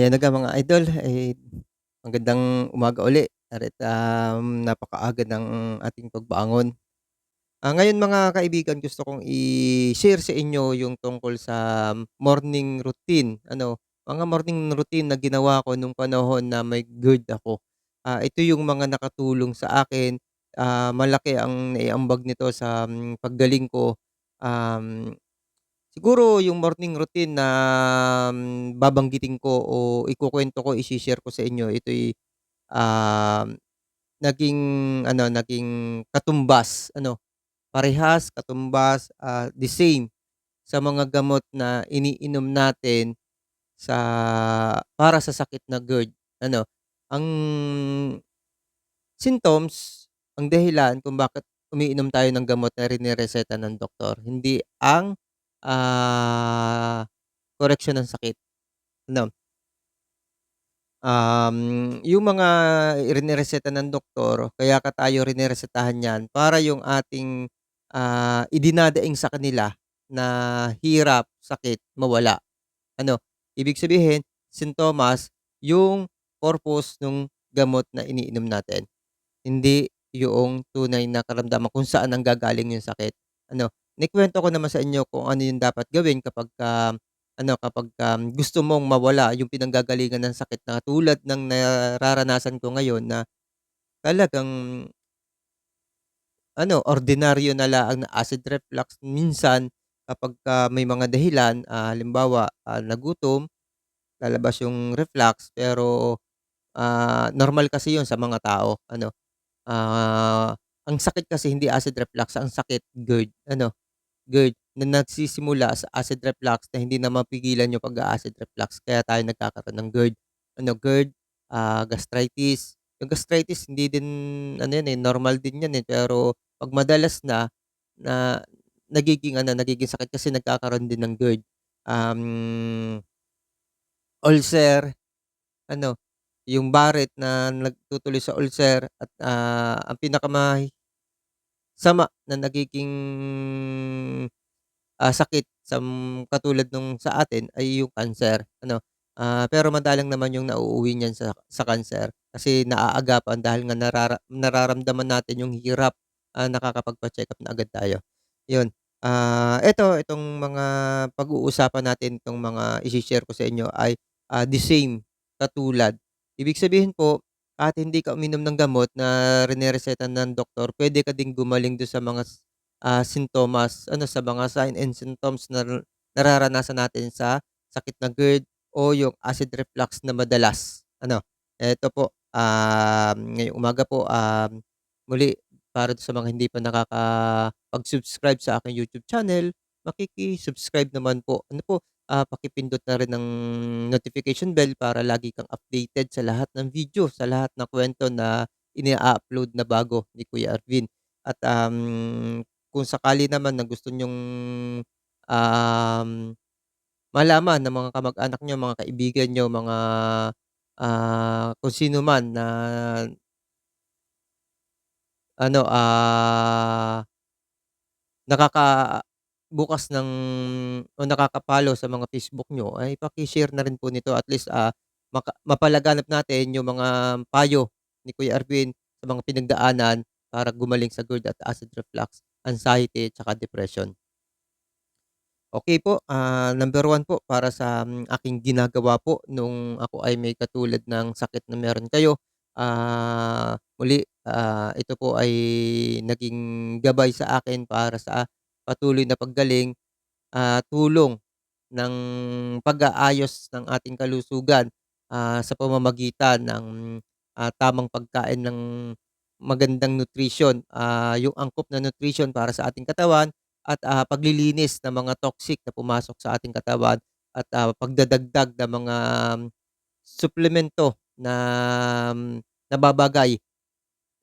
Ayan na mga idol, eh, magandang umaga uli at, um, napakaaga ng ating pagbangon. Ah, ngayon mga kaibigan gusto kong i-share sa inyo yung tungkol sa morning routine ano, mga morning routine na ginawa ko nung panahon na may GERD ako. Ah, ito yung mga nakatulong sa akin, ah, malaki ang naiambag nito sa, hmm, paggaling ko. Um, siguro yung morning routine na, hmm, babanggitin ko o ikukuwento ko, ishi-share ko sa inyo ito'y, um, naging ano, naging katumbas ano, parehas, katumbas, ah, the same sa mga gamot na iniinom natin sa para sa sakit na GERD ano. Ang symptoms, ang dahilan kung bakit umiinom tayo ng gamot na rinireseta ng doktor, hindi ang, ah, koreksyon ng sakit, ano. Um, yung mga rinireseta ng doktor, kaya ka tayo riniresetahan niyan para yung ating, ah, idinadaing sa kanila na hirap, sakit, mawala. Ano, ibig sabihin, sintomas, yung purpose nung gamot na iniinom natin. Hindi yoong tunay na karamdaman kung saan nanggagaling yung sakit, ano. Naikuwento ko naman sa inyo kung ano yung dapat gawin kapagka ano, kapagka gusto mong mawala yung pinanggagalingan ng sakit na tulad ng nararanasan ko ngayon na talagang ano, ordinaryo na laang na acid reflux. Minsan kapagka may mga dahilan, ah, halimbawa, ah, nagutom, lalabas yung reflux pero, ah, normal kasi yun sa mga tao ano. Ah, ang sakit kasi hindi acid reflux, ang sakit GERD ano, GERD na nagsisimula sa acid reflux na hindi na mapigilan yung pag-a-acid reflux kaya tayo nagkakaroon ng GERD. Ano, GERD, ah, gastritis, yung gastritis hindi din ano yan, eh, normal din yan, eh, pero 'pag madalas na, na nagiging ano, nagiging sakit kasi nagkakaroon din ng GERD. Um ulcer, ano, yung Barrett na nagtutuloy sa ulcer at, ah, ang pinakamahi sama na nagiging, ah, sakit sa katulad nung sa atin ay yung cancer ano. Ah, pero madalang naman yung nauuwi niyan sa sa cancer kasi naaagapan dahil nga narara nararamdaman natin yung hirap, ah, nakakapagpa-check-up na agad tayo, yun. Ah, eto, itong mga pag-uusapan natin, 'tong mga ishi-share ko sa inyo ay, ah, the same, katulad. Ibig sabihin po, kahit hindi ka uminom ng gamot na rinireseta ng doktor, puwede ka ding gumaling dun sa mga, ah, sintomas ano, sa mga sign and symptoms na nararanasan natin sa sakit na GERD o yung acid reflux na madalas ano. Eto po, um, ngayong umaga po, um, muli para dun sa mga hindi pa nakakapag-subscribe sa aking YouTube channel, makiki-subscribe naman po. Ano po, ah, pakipindot na rin ng notification bell para lagi kang updated sa lahat ng video, sa lahat ng kuwento na ini-a-upload na bago ni Kuya Arvin. At, um, kung sakali naman na gusto niyong, um, malaman ng mga kamag-anak niyo, mga kaibigan niyo, mga, ah, kung sino man na ano, ah nakakabukas ng o nakaka-follow sa mga Facebook niyo ay paki-share na rin po nito at least, ah, mapalaganap natin yung mga payo ni Kuya Arvin sa mga pinagdaanan para gumaling sa GERD at acid reflux, anxiety, tsaka depression. Okey po, ah, number 1 po para sa, hmm, aking ginagawa po nung ako ay may katulad ng sakit na meron kayo. Ah, muli, ah, ito po ay naging gabay sa akin para sa patuloy na paggaling, ah, tulong ng pag-aayos ng ating kalusugan, ah, sa pamamagitan ng, ah, tamang pagkain ng magandang nutrisyon, ah, yung angkop na nutrisyon para sa ating katawan at, ah, paglilinis ng mga toxic na pumasok sa ating katawan at, ah, pagdadagdag ng mga suplemento na nababagay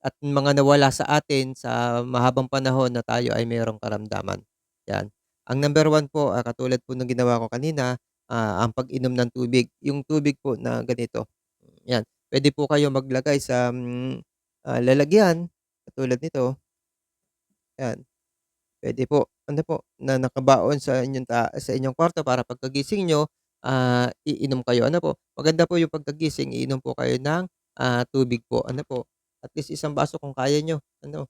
at mga nawala sa atin sa mahabang panahon na tayo ay mayroong karamdaman, 'yan. Ang number 1 po, ah, katulad po ng ginawa ko kanina, ah, ang pag-inom ng tubig. Yung tubig po na ganito, 'yan. Puwede po kayong maglagay sa, hmm, ah, lalagyan katulad nito. 'Yan. Puwede po, ano po, na nakabaon sa inyong ta sa inyong kwarto para pagkagising niyo, ah, iinom kayo, ano po. Maganda po yung pagkagising iinom po kayo ng, ah, tubig po, ano po. At least isang baso kung kaya niyo, ano.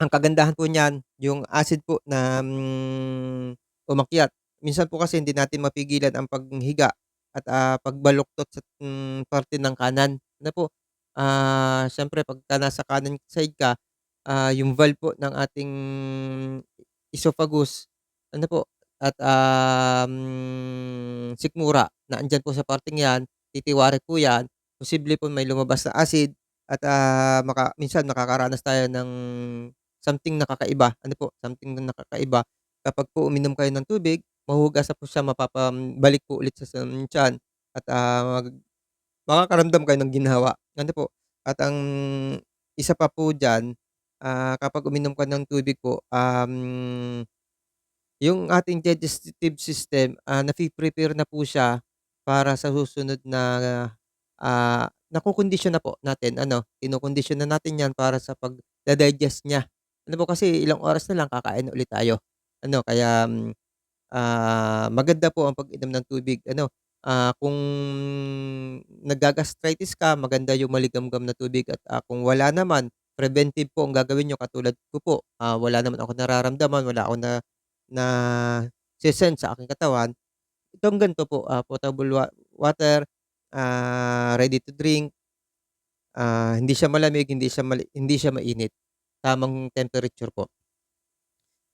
Ang kagandahan po niyan, yung acid po na, hmm, umakyat. Minsan po kasi hindi natin mapigilan ang paghiga at, ah, pagbaluktot sa, hmm, parte ng kanan, ano po. Ah, siyempre pagka nasa kanan side ka, ah, yung valve po ng ating esophagus, ano po, at, um, sikmura na andiyan po sa parteng 'yan, titiwarik po 'yan, posible po may lumabas na acid at, ah, maka minsan makakaranas tayo ng something na kakaiba, ano po, something na nakakaiba. Kapag po uminom kayo ng tubig, mahuhugasan po siya, mapapabalik po ulit sa sa at, ah, mag makakaramdam kayo ng ginhawa, ano po. At ang isa pa po diyan, ah, kapag uminom ka ng tubig po, um, yung ating digestive system, ah, napi-prepare na po siya para sa susunod na, ah, nakokondisyon na po natin ano, kinokondisyon na natin 'yan para sa pagda-digest niya. Ano po kasi ilang oras na lang kakain ulit tayo, ano kaya, hmm, ah, maganda po ang pag-inom ng tubig ano. Ah, kung nagga-gastritis ka, maganda yung maligamgam na tubig at, ah, kung wala naman, preventive po ang gagawin niyo katulad ko po, ah, wala naman akong nararamdaman, wala akong na nase-sense sa aking katawan. Itong ganito po, ah, potable wa water, ah, ready to drink. Ah, hindi siya malamig, hindi siya mali hindi siya mainit, tamang temperature po.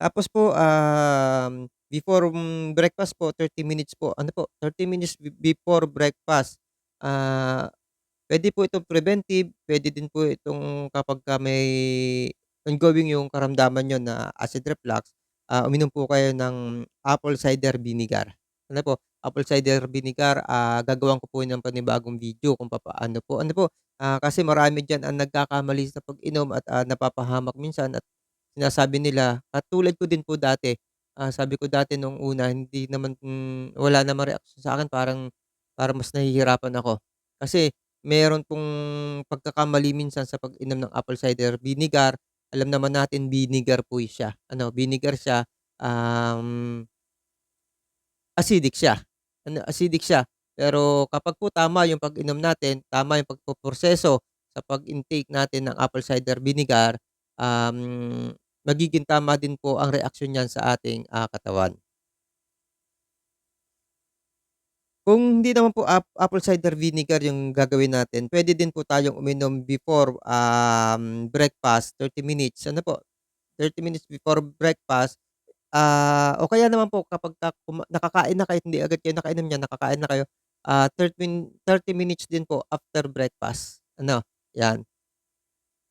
Tapos po, um, before, hmm, breakfast po 30 minutes po, ano po, 30 minutes be before breakfast, ah, puwede po itong preventive, puwede din po itong kapagka may ongoing yung karamdaman niyo na acid reflux, ah, uminom po kayo ng apple cider vinegar. Ano po, apple cider vinegar, ah, gagawan ko po ng panibagong video kung papaano po, ano po, ah, kasi marami diyan ang nagkakamali sa pag-inom at, ah, napapahamak minsan at sinasabi nila katulad ko din po dati, ah, sabi ko dati nung una hindi naman, hmm, wala namang reaksyon sa'kin parang parang mas nahihirapan ako. Kasi meron pong pagkakamali minsan sa pag-inom ng apple cider vinegar, alam naman natin vinegar po siya, ano, vinegar siya, um acidic siya, ano, acidic siya. Pero kapag po tama yung pag-inom natin, tama yung pagpoproseso sa pag-intake natin ng apple cider vinegar, um, magiging tama din po ang reaksyon niyan sa ating, ah, katawan. Kung hindi naman po ap apple cider vinegar yung gagawin natin, puwede din po tayong uminom before, um, breakfast, 30 minutes, ano po, 30 minutes before breakfast. Ah, o kaya naman po kapagka kuma nakakain na kayo hindi agad kayo nakainom niyan, nakakain na kayo, ah, 13 30 minutes din po after breakfast, ano, 'yan.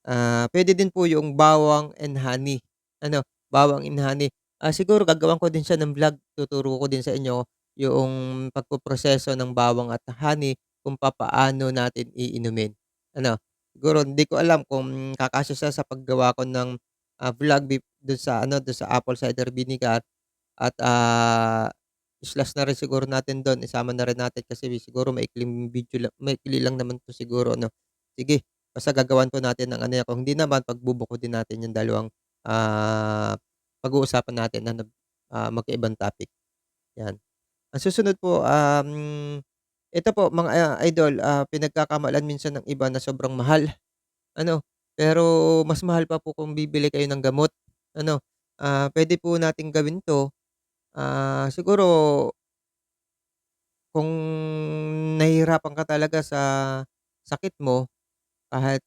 Ah, puwede din po yung bawang and honey, ano, bawang and honey. Ah, siguro gagawan ko din siya ng vlog, tuturo ko din sa inyo yoong pagpoproseso ng bawang at honey kung papaano natin iinumin, ano. Siguro hindi ko alam kung kakasya siya sa paggawa ko ng, ah, vlog dun sa ano, dun sa apple cider vinegar at, ah, slash na rin siguro natin dun, isama na rin natin kasi siguro maikling video la maikli lang naman 'to siguro 'no. Sige, basta gagawan po natin ng ano kung hindi naman pagbubuko din natin yung dalawang, ah, pag-uusapan natin na ah, magkaibang topic, 'yan. Ang susunod po, um, ito po mga, ah, idol, ah, pinagkakamalan minsan ng iba na sobrang mahal, ano, pero mas mahal pa po kung bibili kayo ng gamot, ano. Ah, puwede po nating gawin 'to, ah, siguro kung nahihirapan ka talaga sa sakit mo, kahit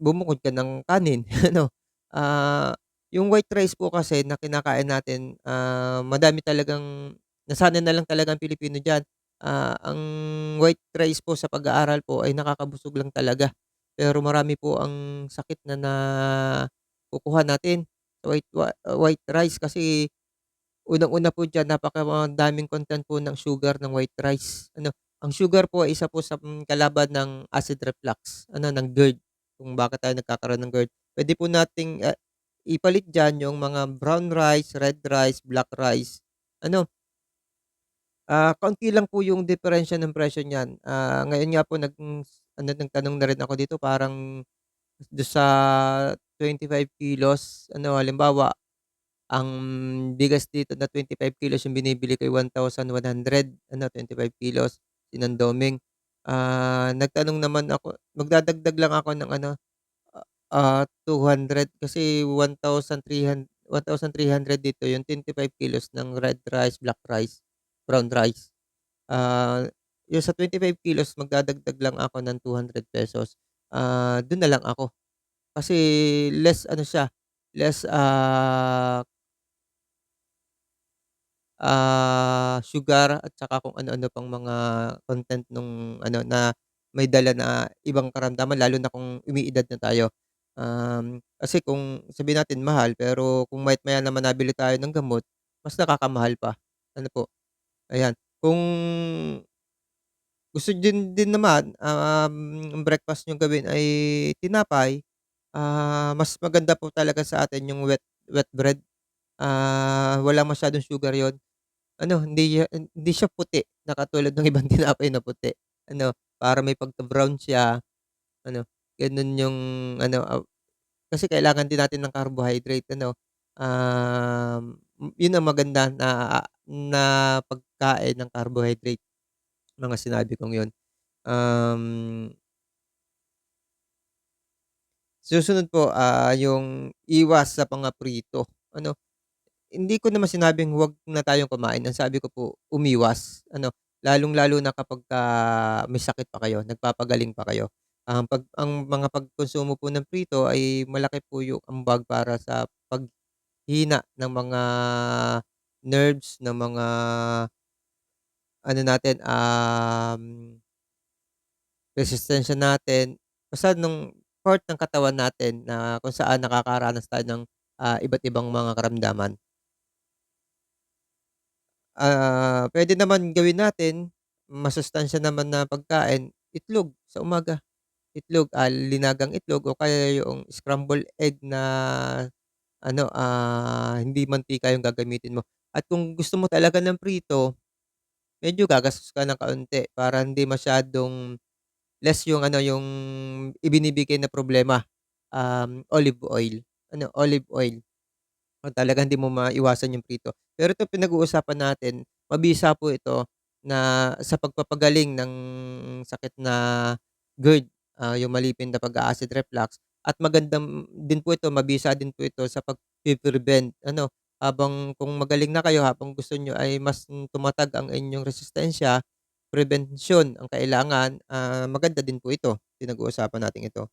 bumukod ka ng kanin, ano. Ah, yung white rice po kasi na kinakain natin, ah, madami talagang nasanay na lang talaga ang Pilipino diyan. Ah, ang white rice po sa pag-aaral po ay nakakabusog lang talaga. Pero marami po ang sakit na nakukuha natin white white rice kasi unang-una po diyan napakadaming content po ng sugar ng white rice, ano. Ang sugar po ay isa po sa, hmm, kalaban ng acid reflux, ano, ng GERD, kung bakit tayo nagkakaroon ng GERD. Puwede po nating, ah, ipalit diyan yung mga brown rice, red rice, black rice, ano. Ah, kaunti lang po yung diperensiya ng presyo niyan. Ah, ngayon nga po nag hmm, ano, nagtanong na rin ako dito parang dun sa 25 kilos ano, halimbawa Ang bigas dito na 25 kilos yung binibili ko ay 1,100 ano, 25 kilos, sinandoming. Ah, nagtanong naman ako magdadagdag lang ako ng ano, ah, 200 kasi 1,300 1,300 dito yung 25 kilos ng red rice, black rice, brown rice. Ah, yung sa 25 kilos magdadagdag lang ako ng ₱200, ah, dun na lang ako. Kasi less ano siya, less, ah ah, sugar at saka kung ano-ano pang mga content nung ano na may dala na ibang karamdaman lalo na kung umiidad na tayo. Um, kasi kung sabihin natin mahal pero kung maya't maya naman nabili tayo ng gamot, mas nakakamahal pa, ano po, ayan. Kung gusto din din naman, um, ang breakfast niyong gawin ay tinapay, ah, mas maganda po talaga sa atin yung wheat wheat bread. Ah, wala masyadong sugar yun. Ano hindi hindi siya puti na katulad ng ibang tinapay na puti. Ano, para may pagka-brown siya, ano, gano'n yung ano, ah, kasi kailangan din natin ng carbohydrate ano. Um, yun ang maganda na na pagkain ng carbohydrate, mga sinabi kong yun. Um susunod po, ah, yung iwas sa mga prito, ano. Hindi ko naman sinabing huwag na tayong kumain, ang sabi ko po umiwas, ano, lalong-lalo na kapagka may sakit pa kayo, nagpapagaling pa kayo. Ang pag ang mga pagkonsumo po ng prito ay malaki po yung ambag para sa paghina ng mga nerves, ng mga ano natin, um resistensya natin, basta nung part ng katawan natin na kung saan nakakaranas tayo ng, ah, iba't ibang mga karamdaman. Ah, puwede naman gawin natin, masustansiya naman na pagkain, itlog sa umaga. Itlog, ah, linagang itlog o kaya yoong scramble egg na ano, ah, hindi mantika yung gagamitin mo. At kung gusto mo talaga ng prito, medyo gagastos ka ng kaunti para hindi masyadong less yung ano, yung ibinibigay na problema, um, olive oil, ano, olive oil. Kung talagang hindi mo maiwasan yung prito. Pero ito pinag-uusapan natin, mabisa po ito na sa pagpapagaling ng sakit na GERD, ah, yung malipin na pag-a-acid reflux at magandang din po ito, mabisa din po ito sa pagpe-prevent ano, habang kung magaling na kayo, habang gusto niyo ay mas tumatag ang inyong resistensya, prebensyon ang kailangan, ah, maganda din po ito, pinag-uusapan natin ito.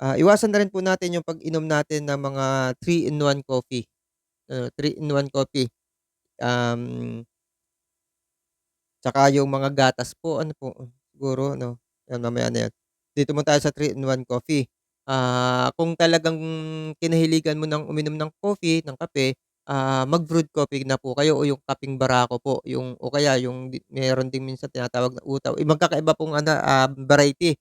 Ah, iwasan na rin po natin yung pag-inom natin ng mga 3 in 1 coffee, ah, 3 in 1 coffee. Um Tsaka yung mga gatas po ano po, siguro ano, yan mamaya na yan. Dito muna tayo sa 3 in 1 coffee. Ah, kung talagang kinahiligan mo ng uminom ng coffee, ng kape, ah, mag-brewed coffee na po kayo o yung kapeng barako po, yung o kaya yung meron ding minsan tinatawag na utaw, eh, magkakaiba pong ano, ah, variety.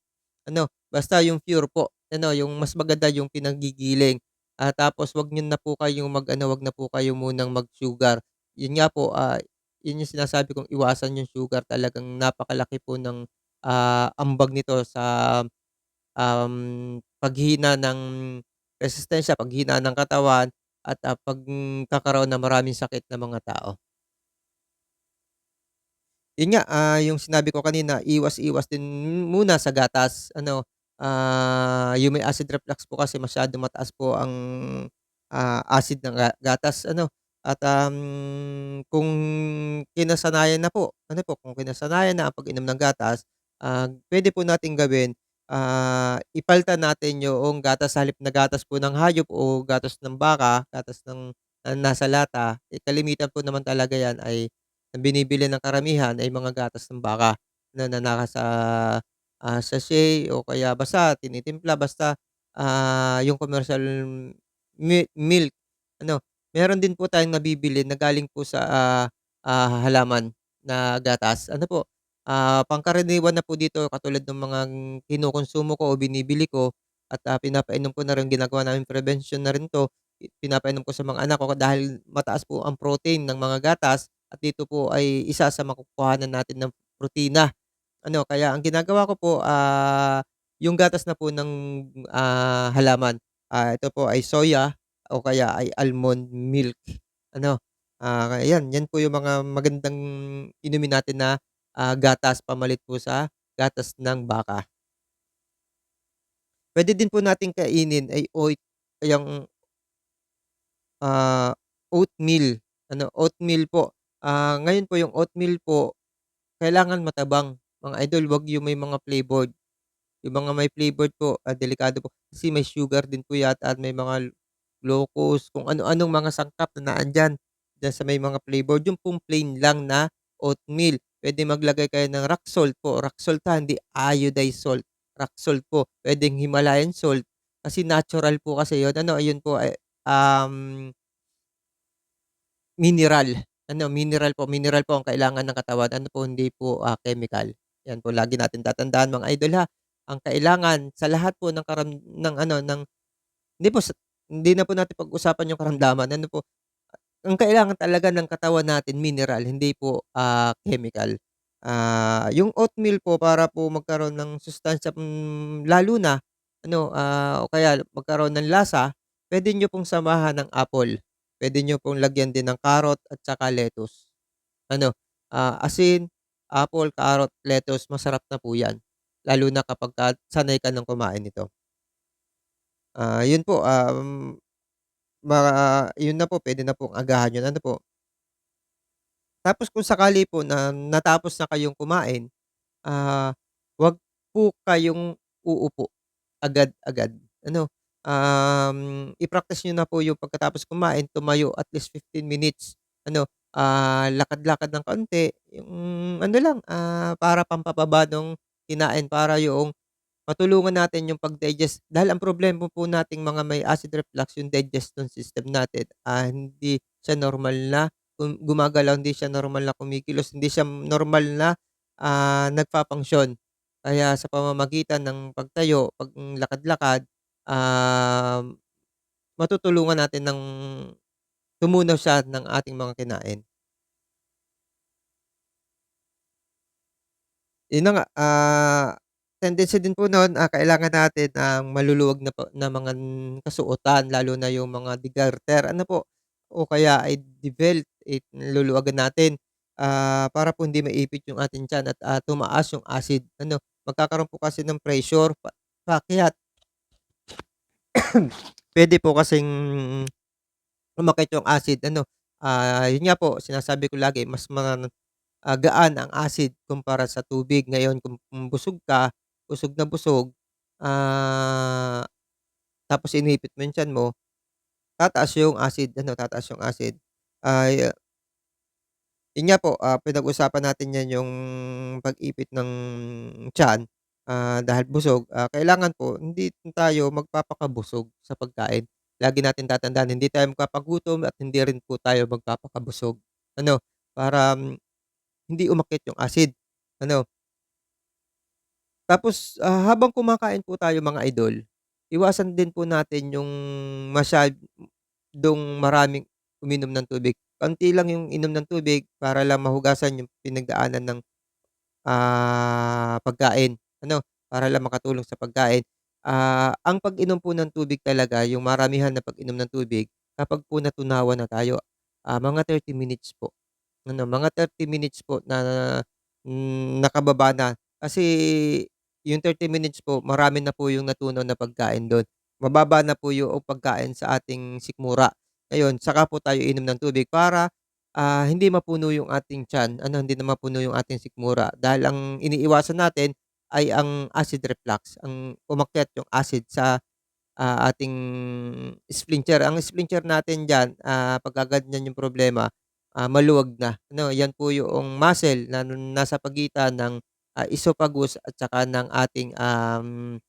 Ano, basta yung pure po, ano, yung mas maganda yung pinanggigiling. Ah, tapos 'wag niyo na po kayong mag-ano, 'wag na po kayo munang mag-sugar. Yun nga po, ah yun yung sinasabi kong iwasan yung sugar talagang napakalaki po ng, ah, ambag nito sa, um, paghina ng resistensya, paghina ng katawan at, ah, pagkakaroon ng maraming sakit na mga tao. Yun nga, ah, yung sinabi ko kanina iwas-iwas din muna sa gatas ano, ah, yung may acid reflux po kasi masyadong mataas po ang, ah, acid ng ga gatas ano at, um, kung kinasanayan na po, ano po, kung kinasanayan na ang pag-inom ng gatas, ah, puwede po nating gawin, ah, ipalitan natin yoong gatas halip na gatas po ng hayop o gatas ng baka, gatas ng na nasa lata, eh, kalimitan po naman talaga yan ay ang binibili ng karamihan ay mga gatas ng baka na na nasa, ah, sachet o kaya basta tinitimpla basta, ah, yung commercial mi milk ano. Meron din po tayong nabibili na galing po sa, ah, ah, halaman na gatas. Ano po, ah, pangkaraniwan na po dito katulad ng mga kinukonsumo ko o binibili ko at, ah, pinapainom ko na rin, ginagawa naming prebensiyon na rin 'to. Pinapainom ko sa mga anak ko dahil mataas po ang protein ng mga gatas at dito po ay isa sa makukuhanan natin ng protina. Ano, kaya ang ginagawa ko po, ah, yung gatas na po ng, ah, halaman, ah, ito po ay soya o kaya ay almond milk. Ano, ah, ayan, yan po yung mga magandang inumin natin na, ah, gatas pamalit po sa gatas ng baka. Puwede din po nating kainin ay oat yang ah, oatmeal, ano, oatmeal po. Ah, ngayon po yung oatmeal po, kailangan matabang, mga idol, 'wag yung may mga flavored. Yung mga may flavored po, ah, delikado po kasi may sugar din po yata at may mga glucose, kung ano-anong mga sangkap na naandiyan, diyan sa may mga flavored. Yung pong plain lang na oatmeal, puwede maglagay kayo ng rock salt po, rock salt ha, hindi iodized salt, rock salt po. Puwedeng Himalayan salt, kasi natural po kasi yun, ano, ayun po ay, um mineral, ano, mineral po, mineral po ang kailangan ng katawan, ano po, hindi po, ah, chemical. Yan po lagi natin tatandaan mga idol ha, ang kailangan sa lahat po ng karam ng ano, ng hindi po hindi na po natin pag-usapan yung karamdaman, ano po, ang kailangan talaga ng katawan natin mineral, hindi po, ah, chemical. Ah, yung oatmeal po para po magkaroon ng sustansiya, hmm, lalo na ano, ah, o kaya magkaroon ng lasa, puwede niyo pong samahan ng apple, puwede niyo pong lagyan din ng carrot at saka lettuce. Ano, ah, asin, apple, carrot, lettuce, masarap na po yan, lalo na kapagka sanay ka ng kumain nito. Ah, yun po, um, ma yun na po, puwede na pong agahan yun, ano po. Tapos kung sakali po na natapos na kayong kumain, ah, 'wag po kayong uupo agad-agad, ano, um, i-practice niyo na po yung pagkatapos kumain tumayo at least 15 minutes, ano, ah, lakad-lakad ng kaunti, yung ano lang, ah, para pampababa nung kinain para yoong matulungan natin yung pag-digest. Dahil ang problema po nating mga may acid reflux yung digestion system natin, ah, hindi siya normal na gu gumagalaw, hindi siya normal na kumikilos, hindi siya normal na, ah, nagfa-function. Kaya sa pamamagitan ng pagtayo, paglakad-lakad, um, matutulungan natin ng tumunaw siya ng ating mga kinain. Yun na nga, ah, tendency din po nun, ah, kailangan natin ng maluluwag na na mga kasuotan lalo na yung mga de-garter ano po, o kaya ay de-belt, eh, luluwagan natin, ah, para po hindi maipit yung ating tiyan at, ah, tumaas yung acid ano. Magkakaroon po kasi ng pressure pa paakyat. Puwede po kasing umakyat yung acid ano, ah, yun nga po sinasabi ko lagi mas ma ah, gaan ang acid kumpara sa tubig. Ngayon kung busog ka, busog na busog, ah, tapos inipit mo yung tiyan mo, tataas yung acid ano, tataas yung acid. Ay yun nga po, ah, pinag-usapan natin yan yung pag-ipit ng tiyan, ah, dahil busog, ah, kailangan po hindi tayo magpapakabusog sa pagkain. Lagi natin tatandaan hindi tayo magpapagutom at hindi rin po tayo magpapakabusog, ano, para hindi umakyat yung acid, ano. Tapos, ah, habang kumakain po tayo mga idol, iwasan din po natin yung masyadong maraming uminom ng tubig. Kaunti lang yung inom ng tubig para lang mahugasan yung pinagdaanan ng, ah, pagkain, ano, para lang makatulong sa pagkain. Ah, ang pag-inom po ng tubig talaga, yung maramihan na pag-inom ng tubig, kapag po natunawan na tayo, ah, mga 30 minutes po, ano, mga 30 minutes po na, hmm, nakababa na. Kasi yung 30 minutes po marami na po yung natunaw na pagkain dun. Mababa na po yoong pagkain sa ating sikmura. Ngayon saka po tayo inom ng tubig para, ah, hindi mapuno yung ating tiyan, ano, hindi na mapuno yung ating sikmura. Dahil ang iniiwasan natin ay ang acid reflux, ang umakyat yung acid sa, ah, ating sphincter. Ang sphincter natin diyan, ah, pagka ganyan yung problema, ah, maluwag na, ano, yan po yoong muscle na nasa pagitan ng, ah, esophagus at saka ng ating, um,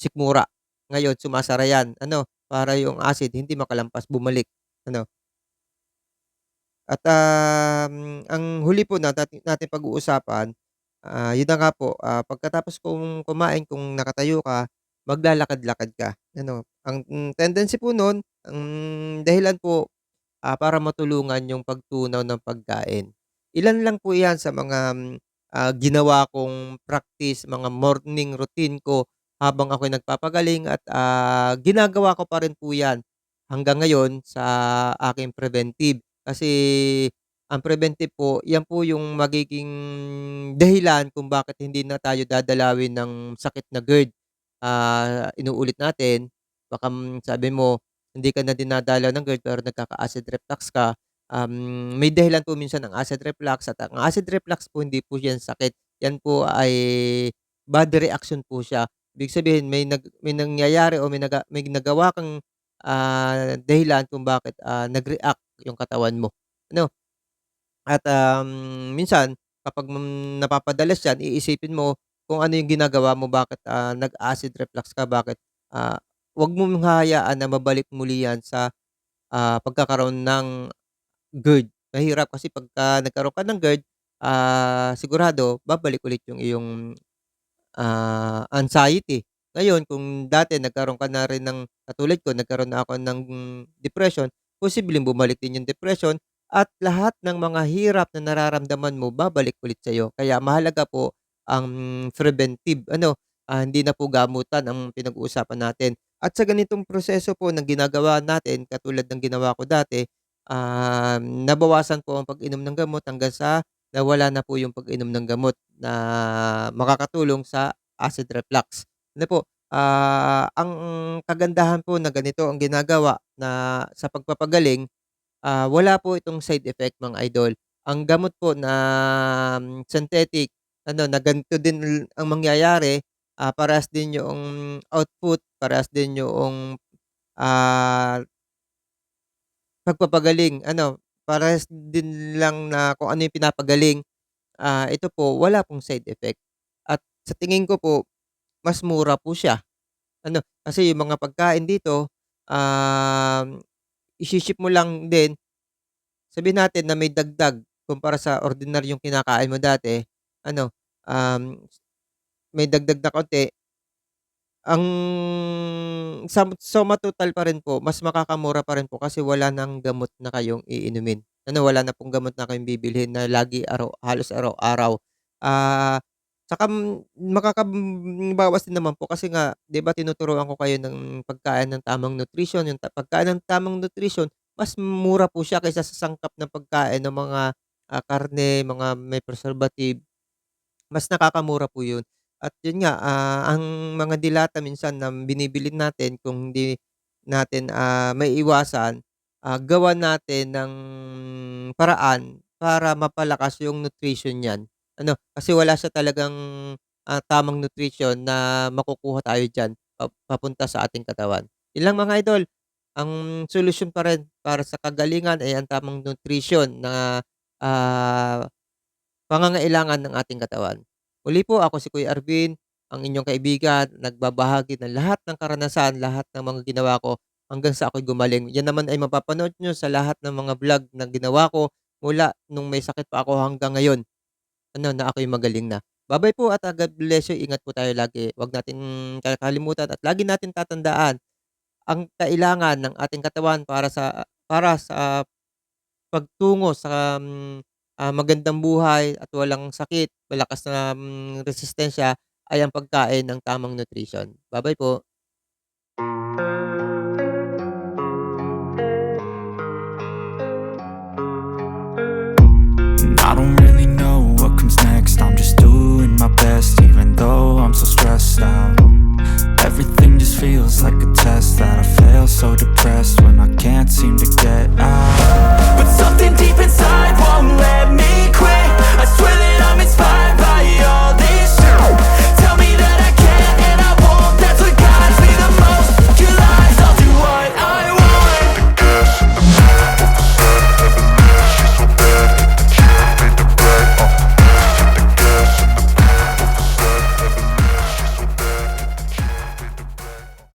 sikmura. Ngayon sumasara yan, ano, para yung acid hindi makalampas, bumalik, ano. At, um, ang huli po na dati nating pag-uusapan, ah, yun na nga po, ah, pagkatapos kong kumain kung nakatayo ka, maglalakad-lakad ka, ano. Ang tendency po nun, ang dahilan po, ah, para matulungan yung pagtunaw ng pagkain. Ilan lang po yan sa mga, ah, ginawa kong practice, mga morning routine ko habang ako'y nagpapagaling at, ah, ginagawa ko pa rin po yan hanggang ngayon sa aking preventive. Kasi ang preventive po, yan po yung magiging dahilan kung bakit hindi na tayo dadalawin ng sakit na GERD. Ah, inuulit natin, baka, sabi mo hindi ka na dinadalaw ng GERD pero nagkaka-acid reflux ka. Um, may dahilan po minsan ang acid reflux at ang acid reflux po hindi po yan sakit, yan po ay body reaction po siya. Ibig sabihin may nag may nangyayari o may naga may nagawa kang, ah, dahilan kung bakit, ah, nag-react yung katawan mo, ano. At, um, minsan kapag, napapadalas yan iisipin mo kung ano yung ginagawa mo, bakit, ah, nag-acid reflux ka, bakit, ah, 'wag mong hahayaan na mabalik muli yan sa, ah, pagkakaroon ng GERD. Mahirap kasi pagka nagkaroon ka ng GERD, ah, sigurado babalik ulit yung iyong, ah, anxiety. Ngayon kung dati nagkaroon ka na rin ng katulad ko nagkaroon na ako ng depression, posibleng bumalik din yung depression at lahat ng mga hirap na nararamdaman mo babalik ulit sa'yo. Kaya mahalaga po ang preventive ano, ah, hindi na po gamutan ang pinag-uusapan natin. At sa ganitong proseso po na ginagawa natin katulad ng ginawa ko dati, um, nabawasan po ang pag-inom ng gamot hanggang sa nawala na po yung pag-inom ng gamot na makakatulong sa acid reflux. Ano po, ah, ang kagandahan po na ganito ang ginagawa na sa pagpapagaling, ah, wala po itong side effect mga idol. Ang gamot po na synthetic ano na ganito din ang mangyayari, ah, parehas din yoong output, parehas din yoong, ah pagpapagaling ano, parehas din lang na kung ano yung pinapagaling. Ah, ito po wala pong side effect at sa tingin ko po mas mura po siya. Ano, kasi yung mga pagkain dito, um, ishi-ship mo lang din. Sabihin natin na may dagdag kumpara sa ordinaryong kinakain mo dati, ano, um, may dagdag na konti. Ang sam suma total pa rin po mas makakamura pa rin po kasi wala ng gamot na kayong iinumin. Ano, wala na pong gamot na kayong bibilhin na lagi araw halos araw-araw. Ah, tsaka, hmm, makakabawas din naman po kasi nga 'di ba tinuturuan ko kayo ng pagkain ng tamang nutrisyon, yung ta pagkain ng tamang nutrisyon mas mura po siya kaysa sa sangkap na pagkain ng mga, ah, karne, mga may preservative. Mas nakakamura po yun at yun nga, ah, ang mga delata minsan na binibili natin kung hindi natin, ah, maiiwasan, ah, gawan natin ng paraan para mapalakas yung nutrition niyan. Ano, kasi wala siya talagang, ah, tamang nutrition na makukuha tayo diyan pa papunta sa ating katawan. Yun mga idol, ang solusyon pa rin para sa kagalingan ay ang tamang nutrition na, ah, pangangailangan ng ating katawan. Muli po ako si Kuya Arvin, ang inyong kaibigan, nagbabahagi ng lahat ng karanasan, lahat ng mga ginawa ko hanggang sa ako'y gumaling. Yan naman ay mapapanood niyo sa lahat ng mga vlog na ginawa ko mula nung may sakit pa ako hanggang ngayon, ano, na ako'y magaling na. Ba-bye po at, ah, God bless you. Ingat po tayo lagi. 'Wag nating kakalimutan at lagi nating tatandaan ang kailangan ng ating katawan para sa para sa pagtungo sa, hmm, ah, magandang buhay at walang sakit, malakas na mm, resistensya ay ang pagkain ng tamang nutrition. Babay po. I don't really know what comes next. I'm just doing my best, even though I'm so stressed out. Everything just feels like a test that I fail so depressed when I can't seem to get out. But something deep inside. Let me